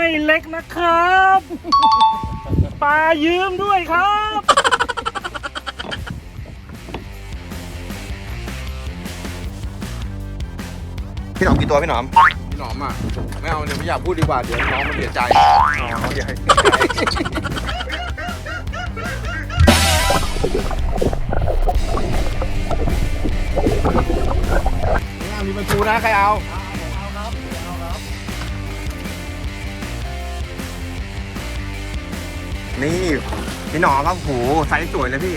ไม่เล็กนะครับ ปลายืมด้วยครับ พี่หนอมกี่ตัวพี่หนอมพี่หนอมอะไม่เอาเดี๋ยวไม่อยากพูดดีกว่าเดี๋ยวน้องมันเสียใจอ๋อใหญ่เนี่ยมีเป็นปูนะใครเอา นี่พี่หนอมครับโหไซส์สวยเลยพี่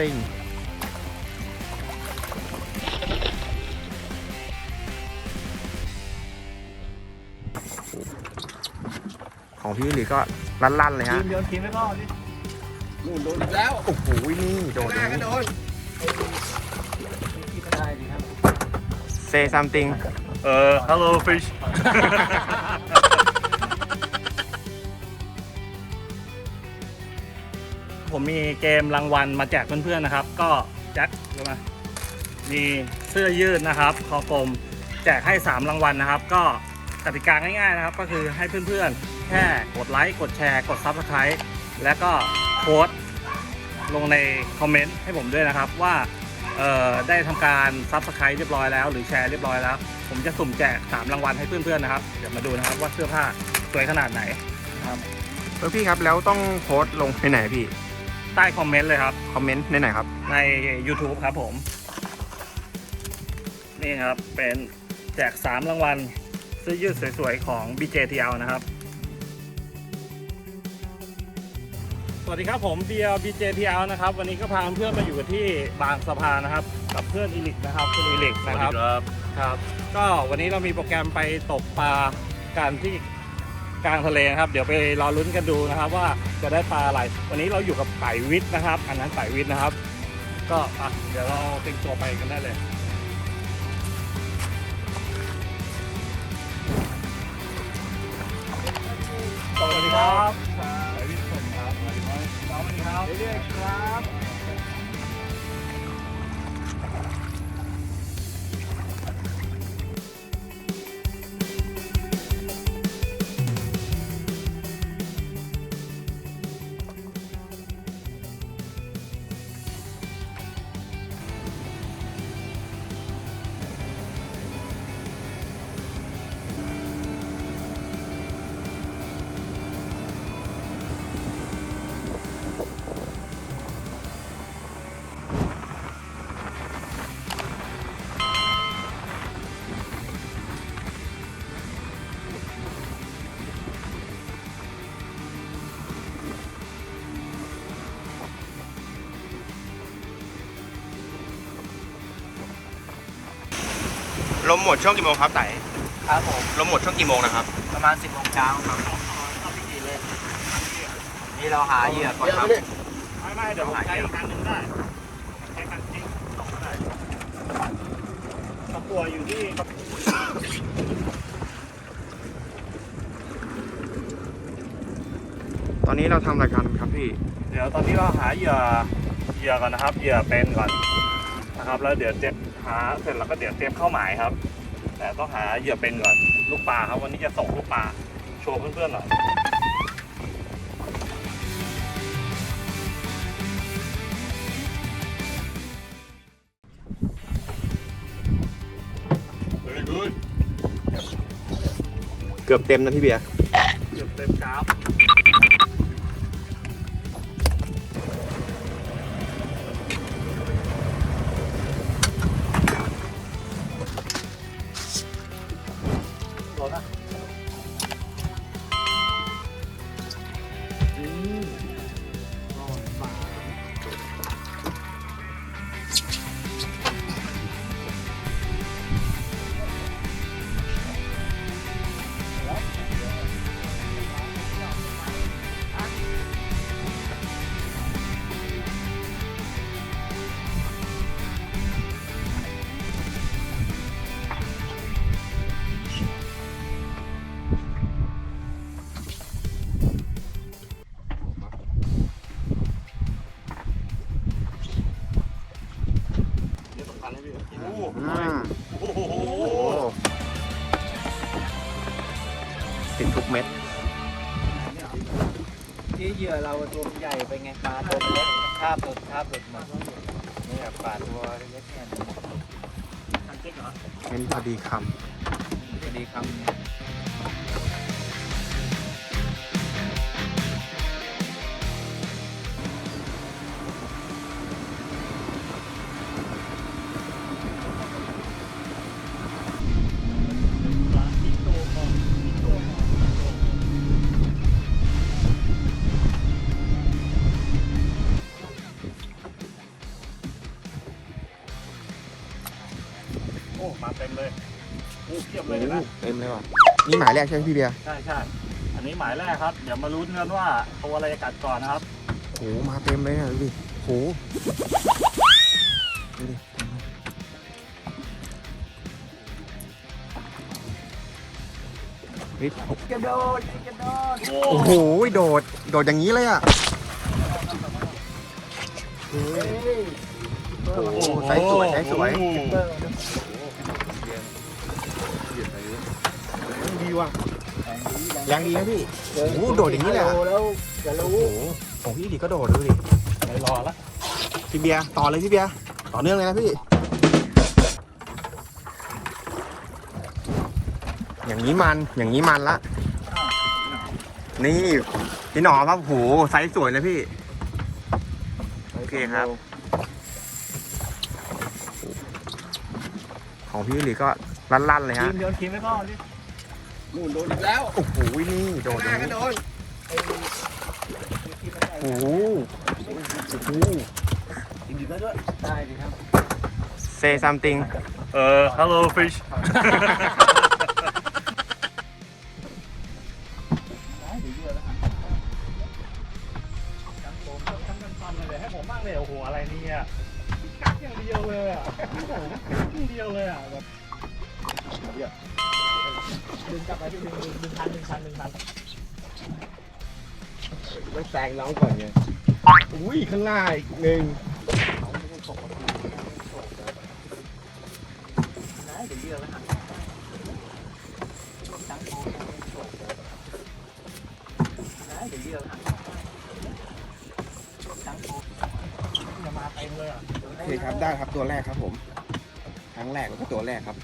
ติ้งครับติ้งของพี่หลีก็ลั่นๆเลยฮะยืมเดี๋ยวกินไม่รอดดินู่นโดนอีกแล้วโอ้โห นี่โดดหน้าก็โดนกินไม่ได้ดีครับ เซซัมติงเออ hello fish มีเกมรางวัลมาแจกเพื่อนๆนะครับ ก็แจ็คดูมามีเสื้อยืดนะครับคอกลมแจกให้ 3 รางวัลนะครับ ก็กติกาง่ายๆนะครับ ก็คือให้เพื่อนๆ แค่กดไลค์ กดแชร์ กด Subscribe และก็โค้ดลงในคอมเมนต์ให้ผมด้วยนะครับว่าได้ทำการ Subscribe เรียบร้อยแล้ว หรือแชร์เรียบร้อยแล้ว ผมจะสุ่มแจก 3 รางวัลให้เพื่อนๆนะครับ เดี๋ยวมาดูนะครับว่าเสื้อผ้าสวยขนาดไหนครับเออพี่ครับแล้วต้องโพสต์ลงในไหนพี่ ใต้คอมเมนต์เลยครับ คอมเมนต์ในไหนครับ ใน YouTube ครับผม นี่ครับ เป็นแจก 3 รางวัลเสื้อยืดสวยๆ ของ BJTL นะครับ สวัสดีครับผมเบียร์ BJTL นะครับ วันนี้ก็พาเพื่อนมาอยู่ที่บางสะพานนะครับ กับเพื่อนอีลิกนะครับคุณอีลิกนะครับครับ ก็วันนี้เรามีโปรแกรมไปตกปลากันที่ กลางทะเลนะครับ เดี๋ยวไปรอลุ้นกันดูนะครับ ว่าจะได้ปลาอะไร วันนี้เราอยู่กับไก่วิทย์นะครับ อันนั้นไก่วิทย์นะครับ ก็อะเดี๋ยวเราเต็มตัวไปกันได้เลยสวัสดีครับไก่วิทย์สวัสดีครับสวัสดีครับสวัสดีครับเรื่อยๆครับ ลมหมดช่วงกี่โมงครับไต่ครับผมลมหมดช่วงกี่โมงนะครับประมาณ10โมงเช้าครับนี่เราหาเหยื่อก่อนครับไม่ไม่เดี๋ยวผมใช้อีกคันหนึ่งได้ใช้คันจริงตกได้ตะกัวอยู่ที่ตอนนี้เราทำรายการครับพี่ เดี๋ยวตอนนี้เราหาเหยื่อเหยื่อก่อนนะครับเหยื่อเป็นก่อนนะครับ แล้วเดี๋ยวเจ็ บหาเสร็จแล้วก็เดี๋ยวเตรียมเข้าหมายครับ แต่ต้องหาเหยื่อเป็นก่อนลูกปลาครับวันนี้จะส่งลูกปลาโชว์เพื่อนๆหน่อยเกือบเต็มนะพี่เบียร์เหยื่อเต็มกราฟ ติดทุกเม็ดที่เหยื่อเราตัวมันใหญ่ไปไงปลาตัวมันเล็กคาบหลุดคาบหลุดหมดนี่แบบปลาตัวเล็กเนี่ยทางเก๊กเหรอเม็ดพอดีคจะดีคำ นี่หมายแรกใช่ไหมพี่เบียร์ใช่ใช่อันนี้หมายแรกครับ เดี๋ยวมาลุ้นกันว่าตัวอะไรจะกัดก่อนนะครับโหมาเต็มเลยอะดูดิโหดูดิเฮ้ยกระโดดกระโดดโอ้โหโดดโดดอย่างนี้เลยอะโอ้โหไซส์สวยไซส์สวย โอ้โหดีว่ะแรงดีนะพี่โอ้โหโดดอย่างนี้เลยอะแล้วจะโอ้รู้โหของพี่ดีก็โดดดูดิไม่รอละพี่เบียร์ต่อเลยพี่เบียร์ต่อเนื่องเลยนะพี่ อย่างนี้มันอย่างนี้มันละนี่พี่หนอครับโหไซส์สวยเลยพี่ โอเคครับ ของพี่หลีก็ลั่นๆเลยทีฮะมเดียวทีมไม่พอดิ นู่นโดนอีกแล้วโอ้โหนี่โดดอย่างนี้โดนโอ้โหโอ้โหได้ดีครับ say something เออ hello fish เต็มเลยอะโอเคครับได้ครับตัวแรกครับผมครั้งแรกแล้วก็ตัวแรกครับ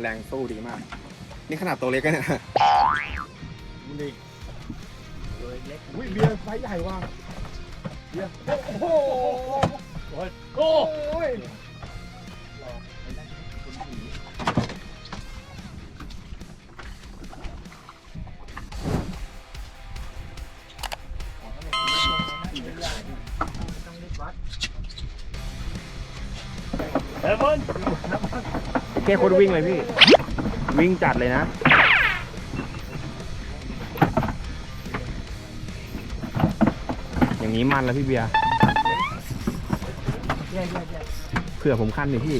แรงสู้ดีมาก นี่ขนาดตัวเล็กกันเนี่ยตัวเล็กอุ้ยเบียร์ไซส์ใหญ่ว่ะ โอ้ยโอ้ยเฮ้ยเพิ่นแค่คนวิ่งเลยพี่ วิ่งจัดเลยนะ นี้มันแล้วพี่เบียร์เผื่อผมคันหน่อยพี่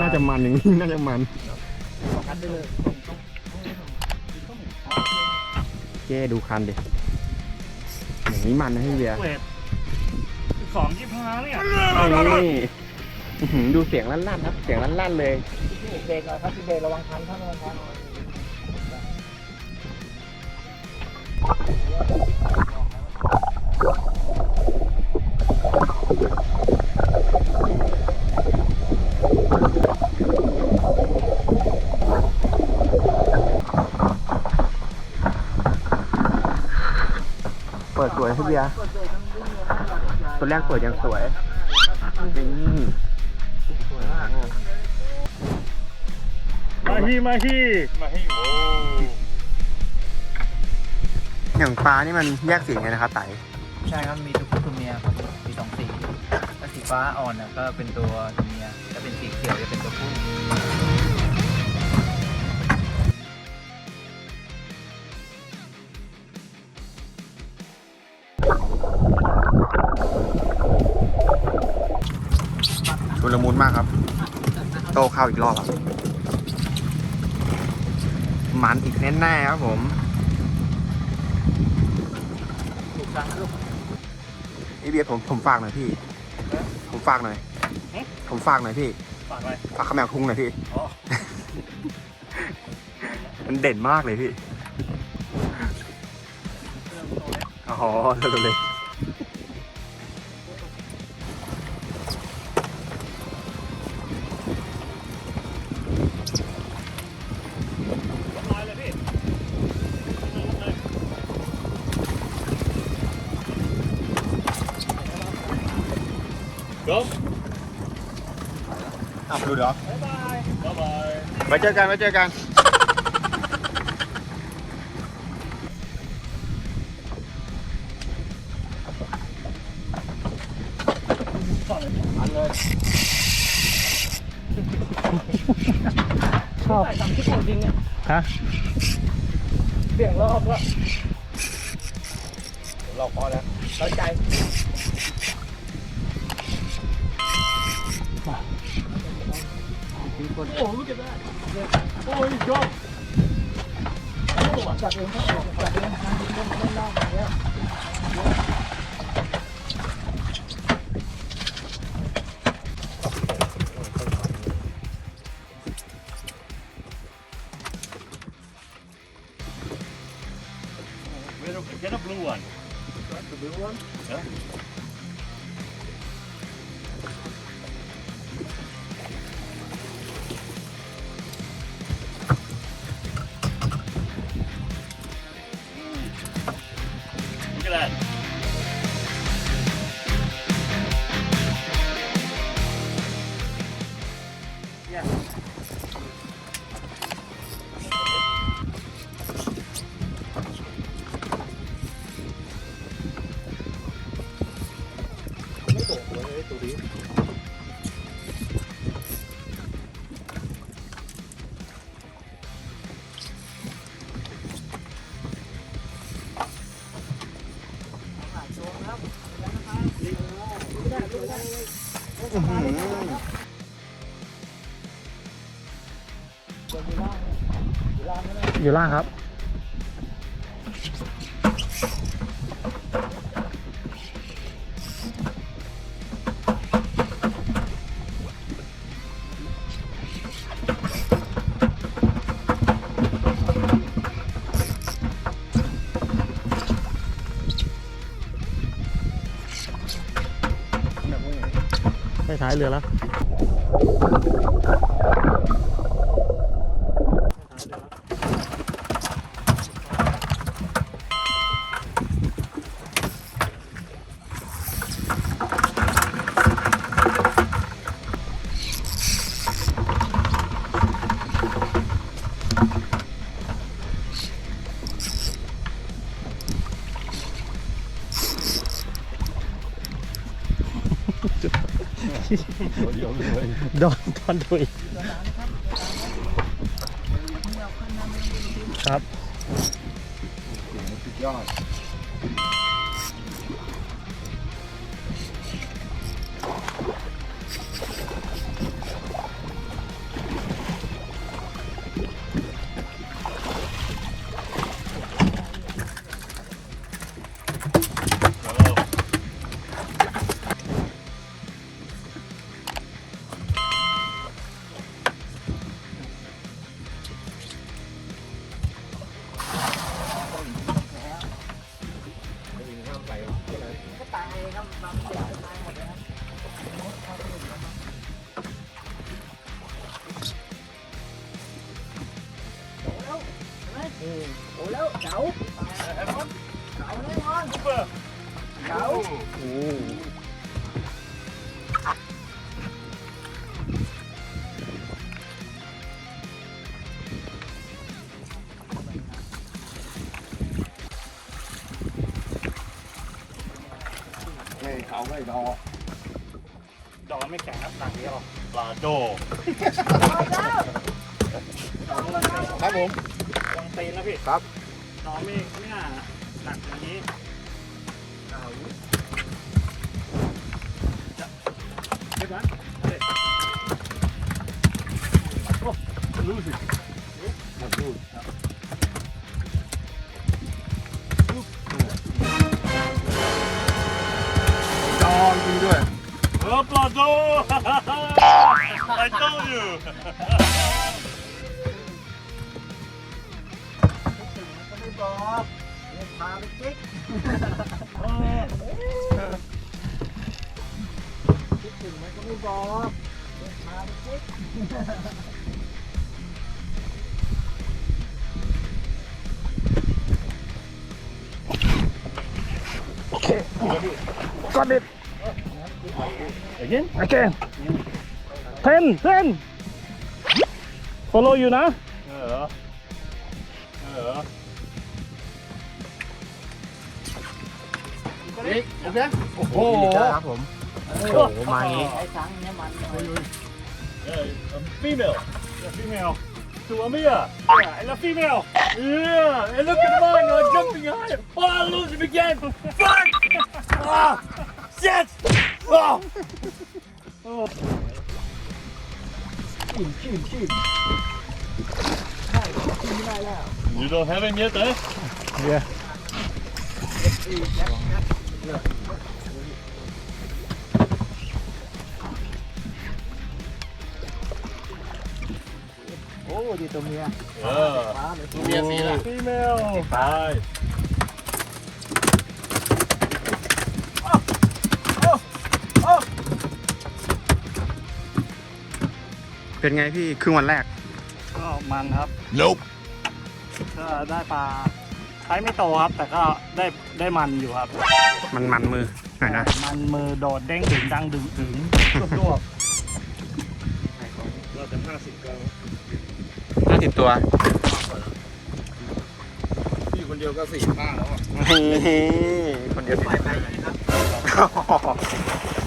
น่าจะมันอย่างนี้น่าจะมันคันไปเลยเจ๊ดูคันดิอย่างนี้มันนะพี่เบียร์เวทสองยี่ห้าเนี่ยนี่อื้อหือดูเสียงลั่นๆครับ เสียงลั่นๆเลยเบรกหน่อยครับพี่เบรกระวังคันครับระวังคัน เปิดสวยพี่เบียร์ตัวแรกเปิดยังสวยนี่มาฮีมาฮีมาฮีโอ้อย่างปลานี่มันแยกสีไงนะครับไต่ใช่ครับมี ฟ้าอ่อนน่ะก็เป็นตัวตัวเมียถ้าเป็นสีเขียวจะเป็นตัวผู้ชุลมุนมากครับ โตเข้าอีกรอบครับมันอีกแน่ๆครับผมถูกครั้งลูกพี่เบียร์ผมผมฝากหน่อยพี่ ผมฝากหน่อย ผมฝากหน่อยพี่ ฝากอะไรฝากขาวแมวทุ่งหน่อยพี่ อ๋อมันเด่นมากเลยพี่อ๋อเร็วๆเลย ไว้เจอกันไว้เจอกันอันเลยชอบทำที่จริงเนี่ยฮะเบี่ยงรอบก็เราพอแล้วเราใจโอ้รู้เก็บได้ โอ้ยจบจัดเองครับจัดเ that. อยู่ล่างครับไม่ท้ายเรือแล้ว โด เขาไม่ดอดอกไม่แข็งครับหนักเดียวปลาโดครับผมวางตีนนะพี่ครับดอกไม่ไม่น่าหนักอย่างนี้เอาจะเรียบร้อยเอาเลยโอ้รู้สิมั จอจริงด้วย เออปลาโด I told you ก็เด็ด again again ten ten follow you นะ เออ เออ โอ้โหครับผม โอ้โหมาอย่างนี้ ไอ้สังเนี่ยมัน Yeah, a female. Yeah, female. To Amia. Yeah, and a female. Yeah, and look at mine. I'm jumping high. Oh, I lose him again. Fuck! Ah! Shit! Oh! Oh. You don't have him yet, eh? Yeah. โอ้ดีตัวเมีย Yeah. เมียสีละ Female. Bye. เป็นไงพี่ครึ่งวันแรก ก็มันครับ nope ก็ได้ปลาใช้ไม่โตครับ แต่ก็ได้ได้มันอยู่ครับ มันมันมือหน่อยนะ มันมือโดดเด้งดึงดังดึงถึงรวบเราจะห้าสิบกรัมห้าสิบตัวพี่คนเดียวก็สี่ห้าแล้วอะนี่คนเดียวไปไป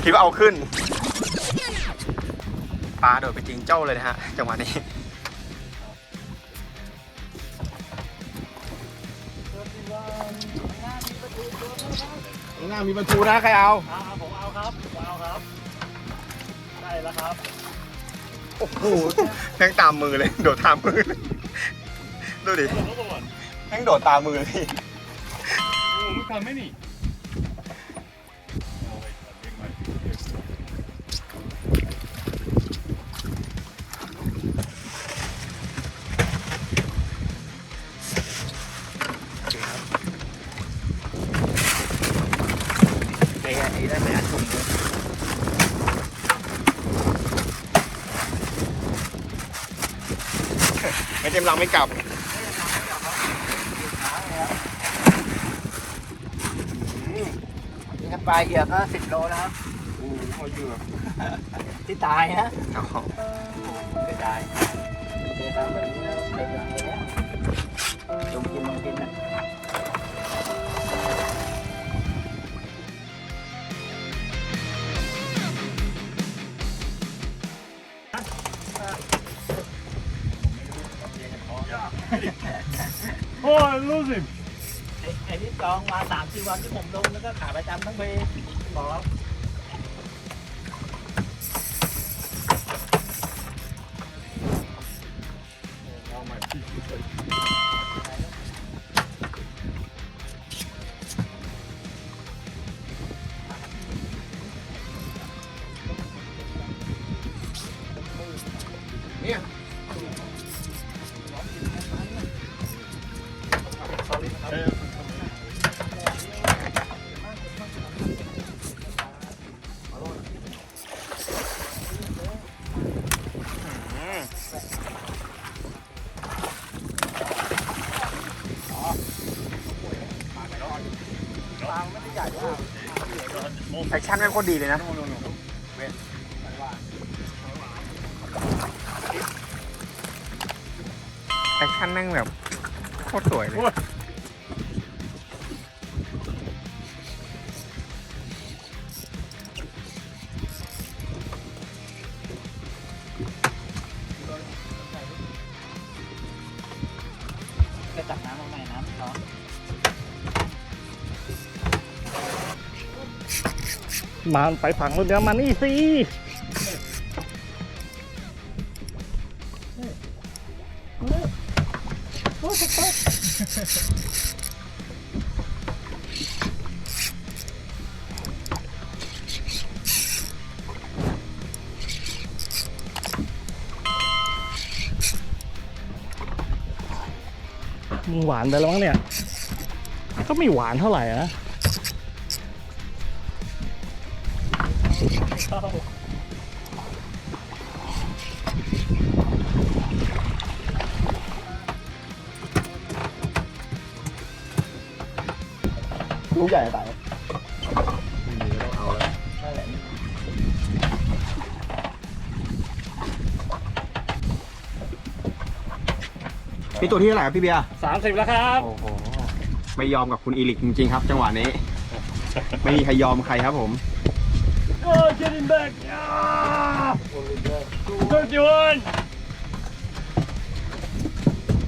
คิดว่าเอาขึ้น ปลาโดดไปจริงเจ้าเลยนะฮะจังหวะนี้ข้างหน้ามีประตูนะใครเอาอ่าผมเอาครับผมเอาครับได้แล้วครับโอ้โหแม่งตามมือเลยโดดตามมือเลยดูดิโอ้โหแม่งโดดตามมือเลยพี่ลูกค้าไม่นี่ ไม่เต็มลังไม่กลับ นี่ครับปลาเหยื่อก็สิบโลแล้วครับที่ตายนะไม่ตายเดี๋ยวทำแบบนี้แล้วเด็กอย่างเงี้ยลงกินลงกินนะ อ้ที่จองมาสามสี่วันที่ผมลงแล้วก็ขาประจำทั้งปีบอก แอคชั่นแม่งโคตรดีเลยนะ แอคชั่นแม่งแบบโคตรสวยเลย มาไปฝั่งรถเดียวมานี่สิมึงหวานไปแล้วมั้งเนี่ย ก็ไม่หวานเท่าไหร่นะ ลูกใหญ่ไปพี่ตัวที่เท่าไหร่ครับพี่เบียร์สามสิบแล้วครับโอ้โหไม่ยอมกับคุณอีลิกจริงๆครับ จังหวะนี้ ไม่มีใครยอมใครครับผม โอ้ get him back ย่า31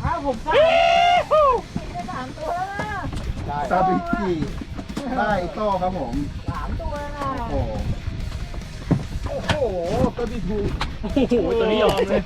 อ้าวผมสามได้สามตัวแล้วนะซาบิกิได้โต้ครับผม สามตัวแล้วนะโอ้โหโอ้โหก็ดีทูโอ้โหตัวนี้ยอมเลย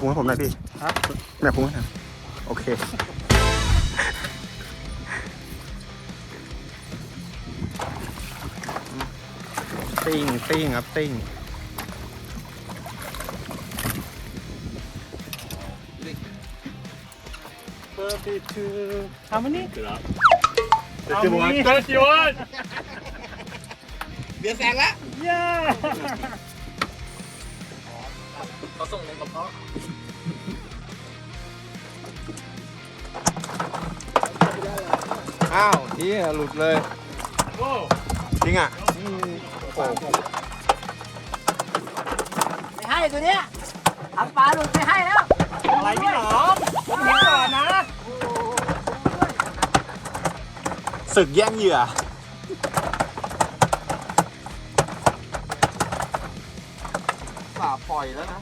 พุงให้ผมหน่อยพี่แม่พุงให้หน่อยโอเค ติ้งติ้งครับติ้ง32 how many 31 31เบียร์แซงแล้ว yeah เขาส่งลงกระเพาะ อ้าวเฮียหลุดเลยจริงอะไม่ให้ตัวเนี้ยทำปลาหลุดไม่ให้แล้วอะไรพี่หนอมผมเห็นก่อนนะศึกแย่งเหยื่อป่าปล่อยแล้วนะ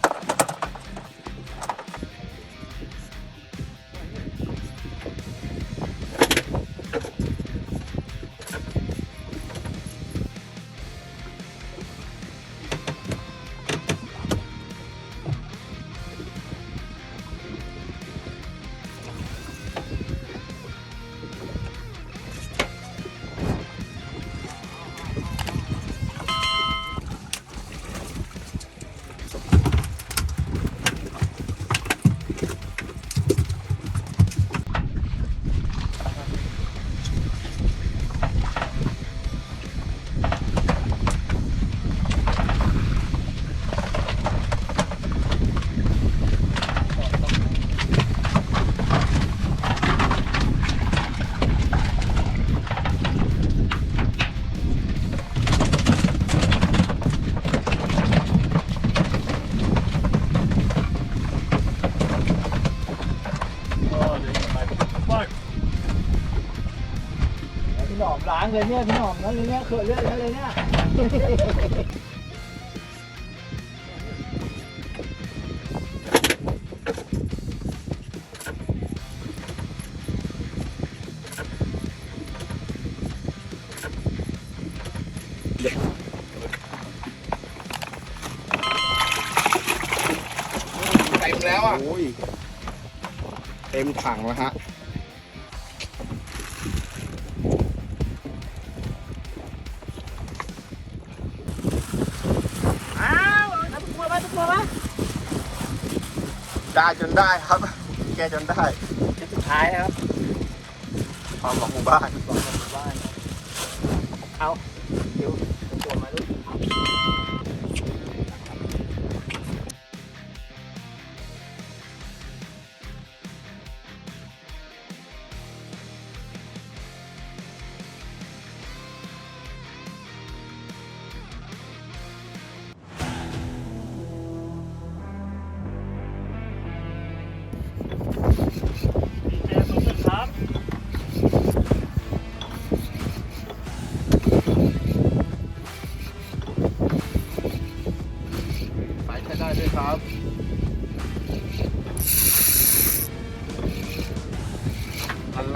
หนอมล้างเลยเนี่ยพี่หนอมนั่นเลยเนี่ยเขื่อนเลือดแล้วเลยเนี่ยเต็มแล้วอะเต็มถังแล้วฮะ ได้จนได้ครับ แกจนได้สุดท้ายนะครับความหวังหมู่บ้านเอาเดี๋ย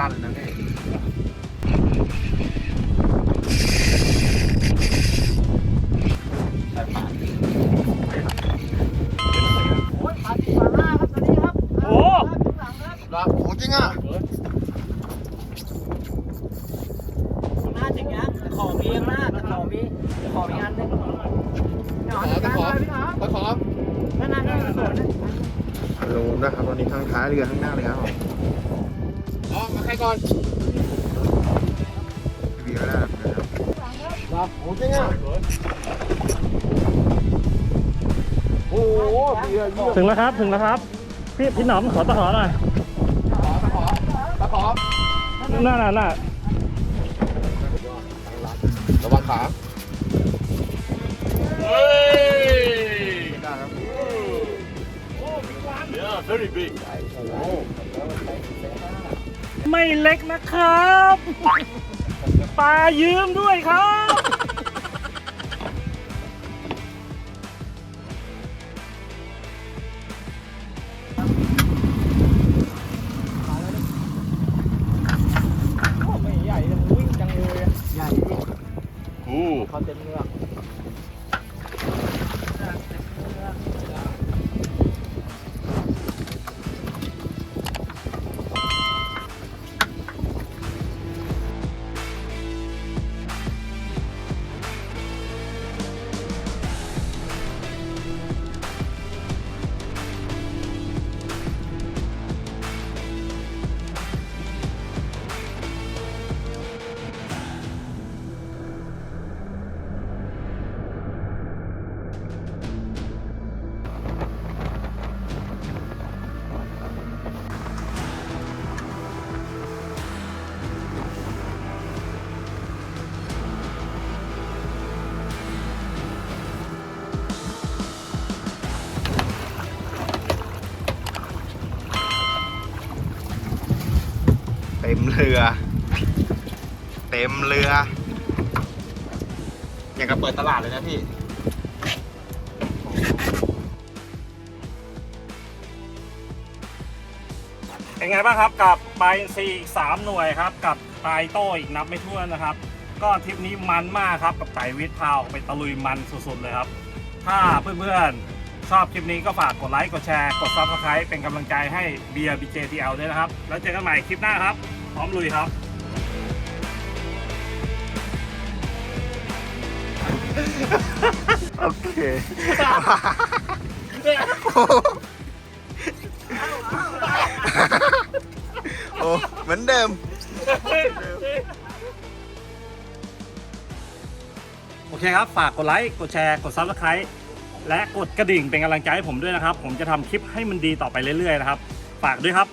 ลั่นๆนะเนี่ย ถึงแล้วครับถึงแล้วครับ พี่พี่หนอมขอตะขอหน่อยตะขอตะขอน่าน่าน่าระวังขาไม่เล็กนะครับ ปลายืมด้วยครับ เต็มเรือ เต็มเรือ อย่างกับเปิดตลาดเลยนะพี่เป็นไงบ้างครับกับปลาอินทรีอีกสามหน่วยครับ กับปลายโต้อีกนับไม่ถ้วนนะครับ ก็ทริปนี้มันมากครับกับไต่วิทย์พาออกไปตะลุยมันสุดๆเลยครับ ถ้าเพื่อนๆ ชอบคลิปนี้ก็ฝากกดไลค์กดแชร์ กด Subscribe เป็นกำลังใจให้เบียร์ BJTL ด้วยนะครับ แล้วเจอกันใหม่คลิปหน้าครับ พร้อมลุยครับ โอเค โอ้เหมือนเดิม โอเคครับ ฝากกดไลค์ กดแชร์ กด Subscribe และกดกระดิ่งเป็นกำลังใจให้ผมด้วยนะครับ ผมจะทำคลิปให้มันดีต่อไปเรื่อยๆนะครับ ฝากด้วยครับ